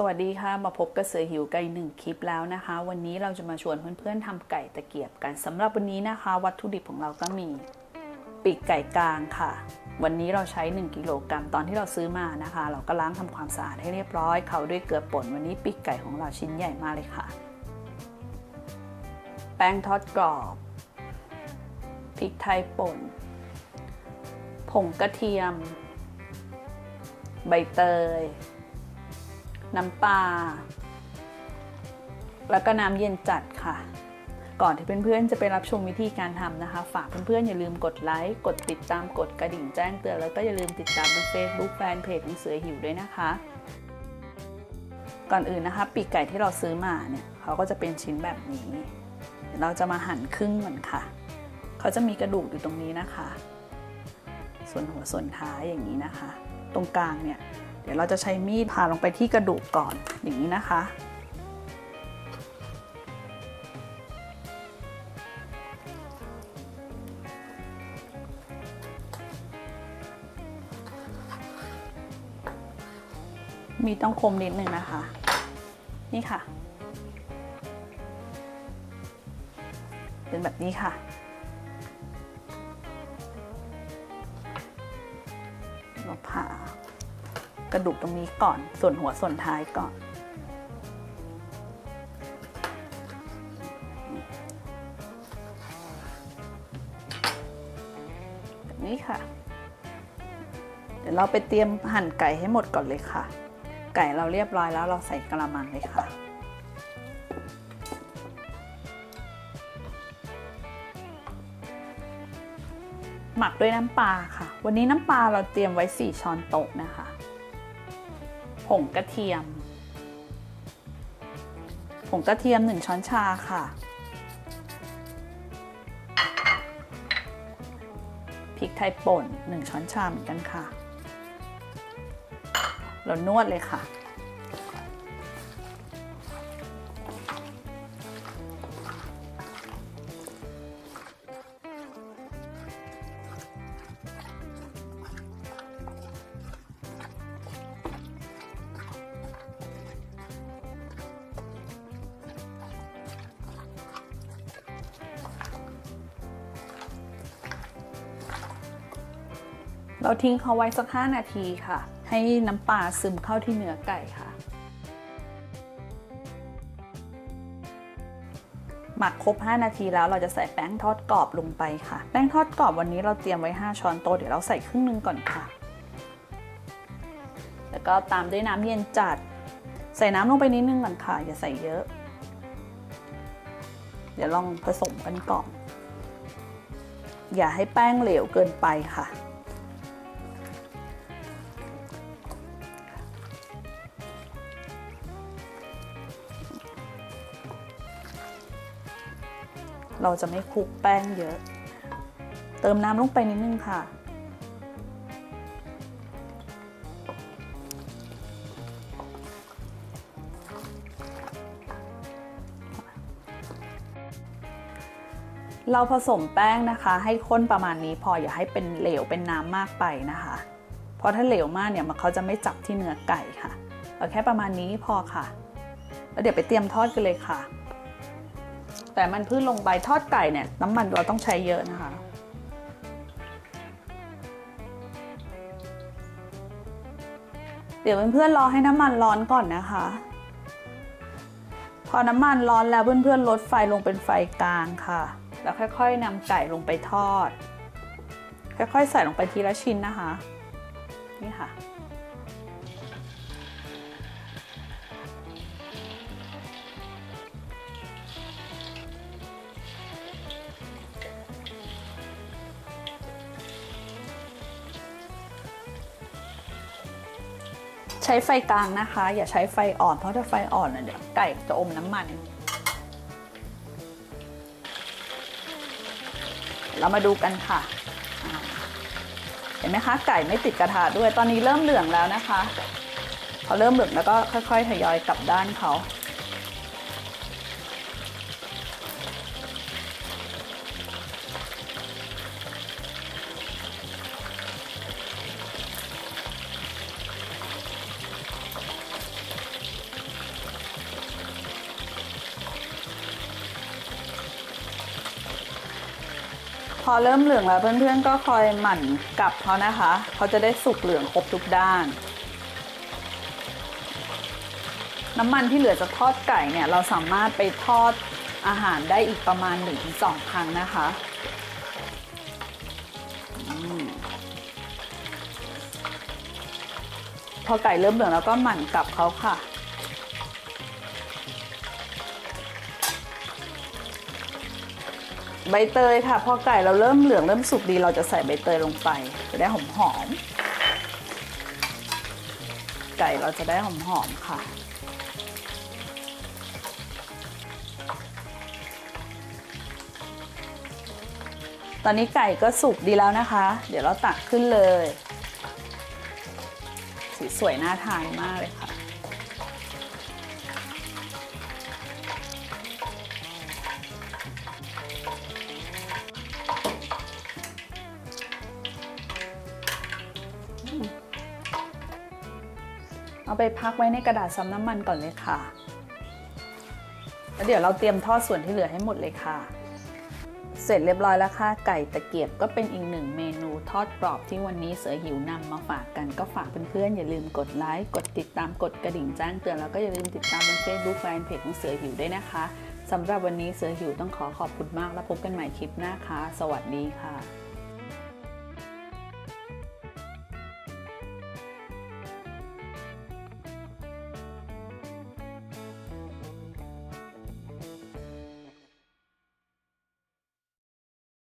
สวัสดีค่ะ มาพบกับเสือหิวไก่หนึ่งคลิปแล้วนะคะ วันนี้เราจะมาชวนเพื่อนๆทำไก่ตะเกียบกันสำหรับวันนี้นะคะ วัตถุดิบของเราก็มีปีกไก่กลางค่ะ วันนี้เราใช้ 1กิโลกรัมตอนที่เราซื้อมานะคะ เราก็ล้างทำความสะอาดให้เรียบร้อยเขาด้วยเกลือป่นวันนี้ปีกไก่ของเราชิ้นใหญ่มากเลยค่ะ แป้งทอดกรอบพริกไทยป่น ผงกระเทียม ใบเตย น้ำปลา แล้วก็น้ำเย็นจัดค่ะ ก่อนที่เพื่อนๆจะไปรับชมวิธีการทำนะคะ ฝากเพื่อนๆอย่าลืมกดไลค์ กดติดตาม กดกระดิ่งแจ้งเตือน แล้วก็อย่าลืมติดตามบน Facebook แฟนเพจของเสือหิวด้วยนะคะ ก่อนอื่นนะคะ ปีกไก่ที่เราซื้อมาเนี่ยเขาก็จะเป็นชิ้นแบบนี้เดี๋ยวเราจะมาหั่นครึ่งก่อนค่ะ เขาจะมีกระดูกอยู่ตรงนี้นะคะ ส่วนหัวส่วนท้ายอย่างนี้นะคะ ตรงกลางเนี่ย เดี๋ยวเราจะใช้มีดผ่าลงไปที่กระดูกก่อนอย่างนี้นะคะ มีต้องคมนิดนึงนะคะ นี่ค่ะ เป็นแบบนี้ค่ะเราผ่า กระดูกตรงนี้ก่อน ส่วนหัวส่วนท้ายก่อน แบบนี้ค่ะ เดี๋ยวเราไปเตรียมหั่นไก่ให้หมดก่อนเลยค่ะ ไก่เราเรียบร้อยแล้วเราใส่กระมังเลยค่ะหมักด้วยน้ำปลาค่ะ วันนี้น้ำปลาเราเตรียมไว้ 4 ช้อนโต๊ะนะคะ ผงกระเทียม ผงกระเทียม 1 ช้อนชาค่ะ พริกไทยป่น 1 ช้อนชาเหมือนกันค่ะ เรานวดเลยค่ะ เราทิ้งเขาไว้สัก 5 นาทีค่ะ ให้น้ำปลาซึมเข้าที่เนื้อไก่ค่ะ หมักครบ 5 นาทีแล้วเราจะใส่แป้งทอดกรอบลงไปค่ะ แป้งทอดกรอบวันนี้เราเตรียมไว้ 5 ช้อนโต๊ะเดี๋ยวเราใส่ครึ่งนึงก่อนค่ะ แล้วก็ตามด้วยน้ำเย็นจัด ใส่น้ำลงไปนิดนึงก่อนค่ะ อย่าใส่เยอะ เดี๋ยวลองผสมกันก่อน อย่าให้แป้งเหลวเกินไปค่ะ เราจะไม่คลุกแป้งเยอะ เติมน้ำลงไปนิดนึงค่ะ เราผสมแป้งนะคะ ให้ข้นประมาณนี้พออย่าให้เป็นเหลวเป็นน้ำมากไปนะคะ เพราะถ้าเหลวมากเนี่ยมันเขาจะไม่จับที่เนื้อไก่ค่ะเอาแค่ประมาณนี้พอค่ะ แล้วเดี๋ยวไปเตรียมทอดกันเลยค่ะ แต่มันพืชลงไปทอดไก่เนี่ยน้ำมันเราต้องใช้เยอะนะคะ เดี๋ยวเพื่อนๆรอให้น้ำมันร้อนก่อนนะคะ พอน้ำมันร้อนแล้วเพื่อนๆลดไฟลงเป็นไฟกลางค่ะ แล้วค่อยๆนำไก่ลงไปทอด ค่อยๆใส่ลงไปทีละชิ้นนะคะ นี่ค่ะ ช้ไฟกลางนะคะ อย่าใช้ไฟอ่อนเพราะถ้าไฟอ่อนเดี๋ยวไก่จะอมน้ำมัน เรามาดูกันค่ะ เห็นไหมคะ ไก่ไม่ติดกระทะด้วยตอนนี้เริ่มเหลืองแล้วนะคะพอเริ่มเหลืองแล้วก็ค่อย ๆ ทยอยกลับด้านเขา อเริ่มเหลืองแล้วเพื่อนๆก็คอยหมั่นกลับเขานะคะเขาจะได้สุกเหลืองครบทุกด้าน น้ำมันที่เหลือจากทอดไก่เนี่ยเราสามารถไปทอดอาหารได้อีกประมาณ 1-2 ครั้งนะคะอพอไก่เริ่มเหลืองแล้วก็หมั่นกลับเขาค่ะ ใบเตยค่ะ พอไก่เราเริ่มเหลืองเริ่มสุกดี เราจะใส่ใบเตยลงไป จะได้หอมหอมๆไก่เราจะได้หอมหอมๆค่ะ ตอนนี้ไก่ก็สุกดีแล้วนะคะ เดี๋ยวเราตักขึ้นเลย สีสวยน่าทานมากเลยค่ะ เอาไปพักไว้ในกระดาษซับน้ำมันก่อนเลยค่ะแล้วเดี๋ยวเราเตรียมทอดส่วนที่เหลือให้หมดเลยค่ะ เสร็จเรียบร้อยแล้วค่ะไก่ตะเกียบก็เป็นอีกหนึ่งเมนูทอดกรอบที่วันนี้เสือหิวนำมาฝากกันก็ฝากเพื่อนๆอย่าลืมกดไลค์กดติดตามกดกระดิ่งแจ้งเตือนแล้วก็อย่าลืมติดตามเป็นเฟซบุ๊กแฟนเพจของเสือหิวด้วยนะคะสำหรับวันนี้เสือหิวต้องขอขอบคุณมาก แล้วพบกันใหม่คลิปหน้าค่ะ สวัสดีค่ะ